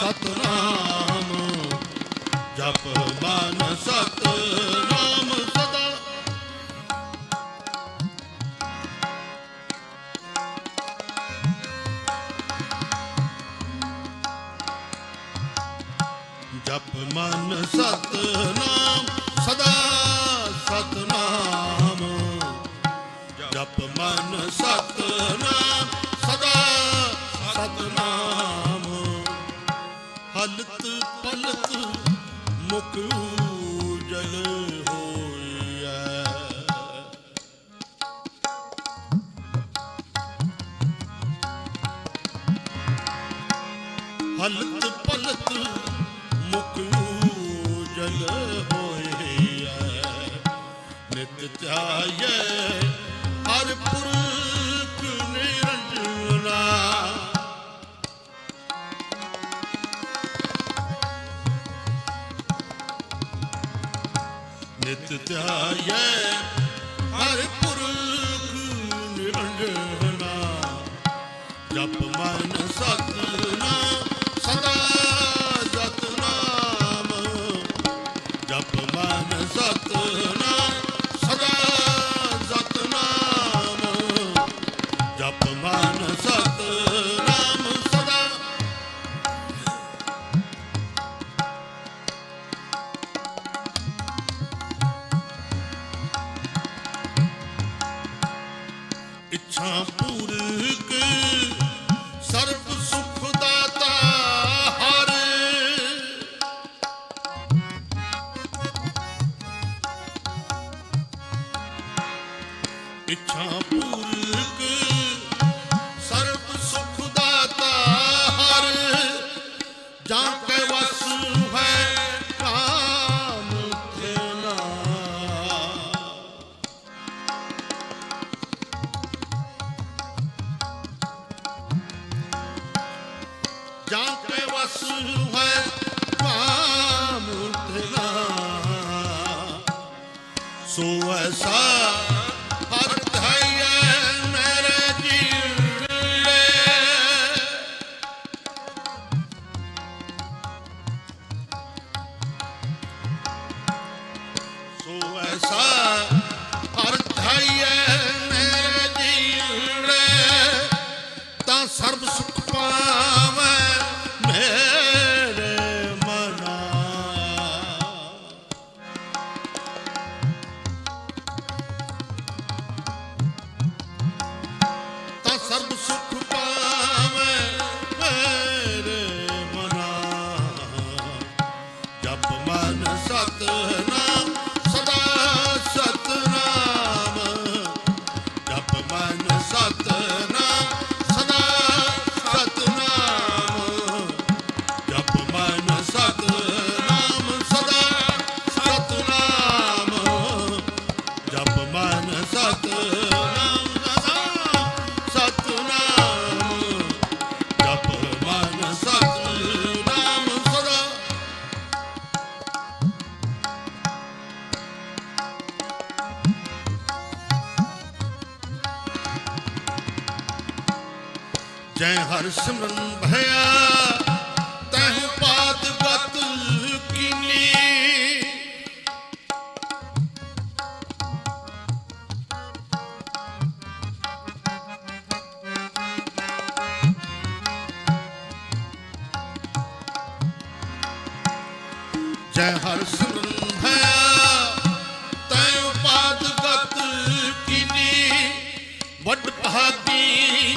ਸਤਨਾਮ। ਜਪ ਮਨ ਸਤਨਾਮ ਸਦਾ। ਜਪ ਮਨ ਸਤਨਾਮ। ਹਲਤ ਪਲਤ ਮੁਖ ਉਜਲ ਹੋਈਐ ਨਿਤ ਧਿਆਇਐ ਹਰ ਪੁਰਖ ਨਿਰੰਜਨਾ। ਨਿਤ ਧਿਆਇਐ ਹਰ ਪੁਰਖ ਨਿਰੰਜਨਾ। ਜਪ ਮਨ ਸਤਨਾਮ ਇੱਛਾ ਪੂਰਕ, ਸਰਬ ਸੁਖ ਦਾਤਾ ਹਰ ਜਾਂ ਕੈ ਵਸ ਹੈ ਕਾਮ ਤੇਨਾ ਜਾਂ ਕੇ ਵਸ ਹੈ ਕਾਮ ਤੇਰਾ ਸੋ ਐਸਾ ਜੈ ਹਰ ਸਿਮਰਨ ਭਇਆ ਤਹਿ ਪਾਤ ਗਤ ਕੀਨੀ। ਜੈ ਹਰ ਸਿਮਰਨ ਭਇਆ, ਤੈ ਪਾਤ ਗਤ ਕੀਨੀ। ਵੱਡ ਭਾਗੀ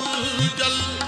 ਹਰ